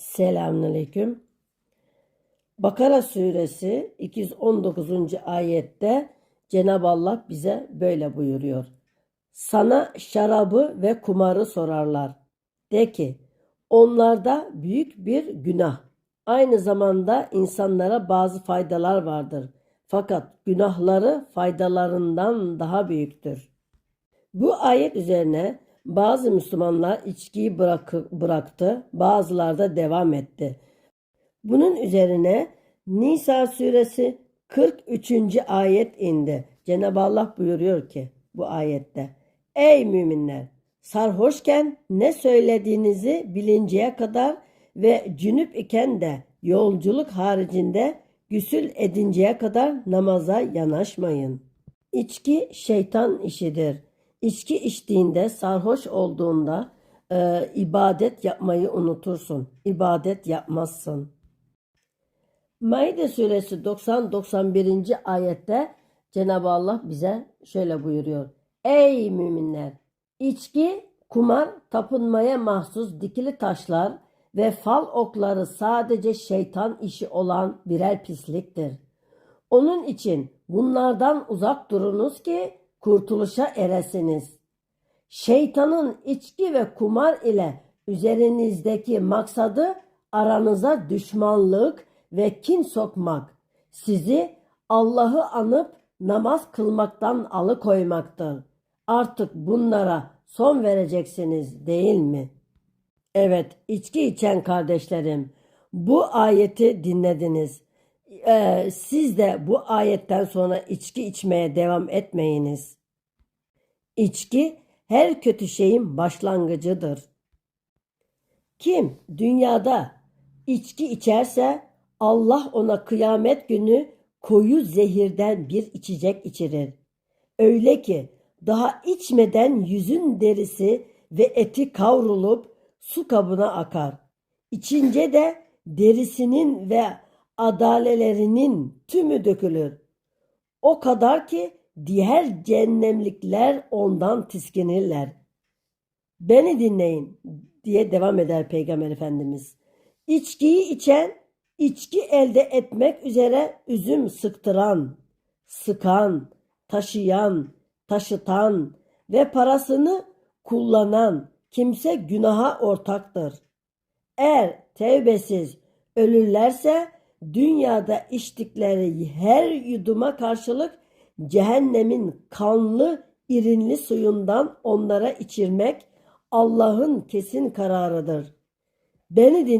Selamünaleyküm. Bakara suresi 219. ayette Cenab-ı Allah bize böyle buyuruyor. Sana şarabı ve kumarı sorarlar. De ki onlarda büyük bir günah. Aynı zamanda insanlara bazı faydalar vardır. Fakat günahları faydalarından daha büyüktür. Bu ayet üzerine bazı Müslümanlar içkiyi bırakı- bıraktı, bazıları da devam etti. Bunun üzerine Nisa suresi 43. ayet indi. Cenab-ı Allah buyuruyor ki bu ayette Ey müminler! Sarhoşken ne söylediğinizi bilinceye kadar ve cünüp iken de yolculuk haricinde gusül edinceye kadar namaza yanaşmayın. İçki şeytan işidir. İçki içtiğinde, sarhoş olduğunda e, ibadet yapmayı unutursun. İbadet yapmazsın. Maide suresi 90-91. ayette Cenab-ı Allah bize şöyle buyuruyor. Ey müminler! İçki, kumar, tapınmaya mahsus dikili taşlar ve fal okları sadece şeytan işi olan birer pisliktir. Onun için bunlardan uzak durunuz ki kurtuluşa eresiniz. Şeytanın içki ve kumar ile üzerinizdeki maksadı aranıza düşmanlık ve kin sokmak, sizi Allah'ı anıp namaz kılmaktan alıkoymaktır. Artık bunlara son vereceksiniz değil mi? Evet, içki içen kardeşlerim, bu ayeti dinlediniz. Ee, siz de bu ayetten sonra içki içmeye devam etmeyiniz. İçki her kötü şeyin başlangıcıdır. Kim dünyada içki içerse Allah ona kıyamet günü koyu zehirden bir içecek içirir. Öyle ki daha içmeden yüzün derisi ve eti kavrulup su kabına akar. İçince de derisinin ve adalelerinin tümü dökülür. O kadar ki diğer cehennemlikler ondan tiskinirler. Beni dinleyin diye devam eder Peygamber Efendimiz. İçkiyi içen, içki elde etmek üzere üzüm sıktıran, sıkan, taşıyan, taşıtan ve parasını kullanan kimse günaha ortaktır. Eğer tevbesiz ölürlerse dünyada içtikleri her yuduma karşılık cehennemin kanlı irinli suyundan onlara içirmek Allah'ın kesin kararıdır. Beni